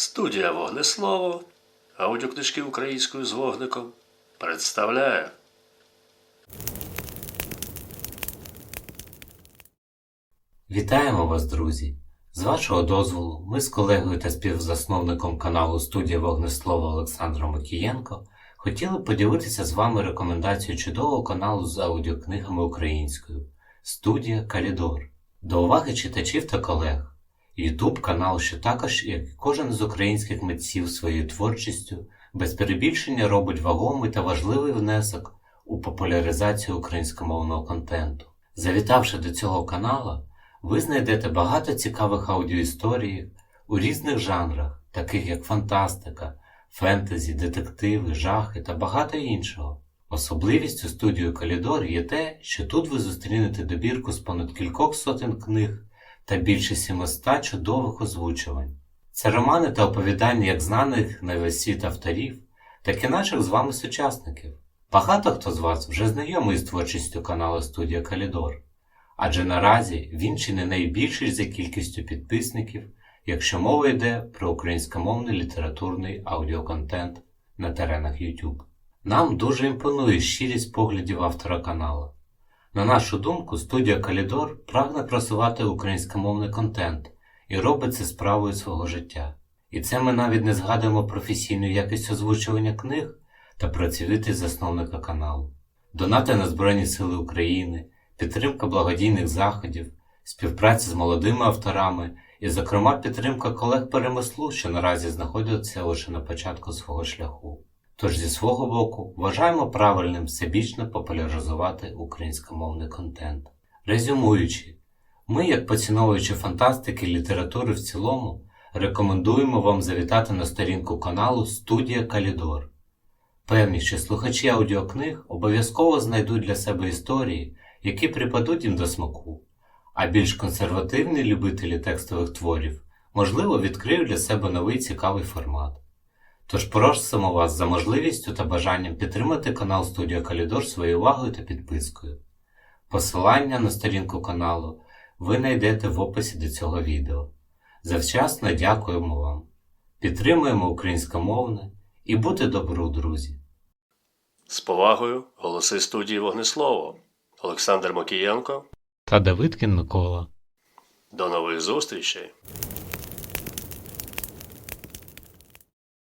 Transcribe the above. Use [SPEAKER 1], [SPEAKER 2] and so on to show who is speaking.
[SPEAKER 1] Студія Вогнеслово, аудіокнижки українською з вогником представляє.
[SPEAKER 2] Вітаємо вас, друзі! З вашого дозволу, ми з колегою та співзасновником каналу Студія Вогнеслова Олександром Макієнко хотіли поділитися з вами рекомендацією чудового каналу з аудіокнигами українською Студія Калідор. До уваги читачів та колег. Ютуб канал, що також, як кожен з українських митців своєю творчістю, без перебільшення робить вагомий та важливий внесок у популяризацію українськомовного контенту. Завітавши до цього канала, ви знайдете багато цікавих аудіоісторій у різних жанрах, таких як фантастика, фентезі, детективи, жахи та багато іншого. Особливістю студії Калідор є те, що тут ви зустрінете добірку з понад кількох сотень книг та більше 700 чудових озвучувань. Це романи та оповідання як знаних на весь світ авторів, так і наших з вами сучасників. Багато хто з вас вже знайомий з творчістю каналу Студія Калідор адже наразі він чи не найбільший за кількістю підписників, якщо мова йде про українськомовний літературний аудіоконтент на теренах YouTube. Нам дуже імпонує щирість поглядів автора каналу. На нашу думку, студія Калідор прагне просувати українськомовний контент і робить це справою свого життя. І це ми навіть не згадуємо професійну якість озвучування книг та працьовитість засновника каналу. Донати на Збройні Сили України, підтримка благодійних заходів, співпраця з молодими авторами і, зокрема, підтримка колег по ремеслу, що наразі знаходяться лише на початку свого шляху. Тож зі свого боку вважаємо правильним всебічно популяризувати українськомовний контент. Резюмуючи, ми, як поціновуючи фантастики літератури в цілому, рекомендуємо вам завітати на сторінку каналу Студія Калідор. Певні, що слухачі аудіокниг обов'язково знайдуть для себе історії, які припадуть їм до смаку, а більш консервативні любителі текстових творів, можливо, відкриють для себе новий цікавий формат. Тож просимо вас за можливістю та бажанням підтримати канал Студія Калідор своєю увагою та підпискою. Посилання на сторінку каналу ви знайдете в описі до цього відео. Завчасно дякуємо вам. Підтримуємо українськомовне і будьте добру, друзі!
[SPEAKER 1] З повагою голоси студії Вогнеслово. Олександр Макієнко.
[SPEAKER 2] Та Давидкін Микола.
[SPEAKER 1] До нових зустрічей!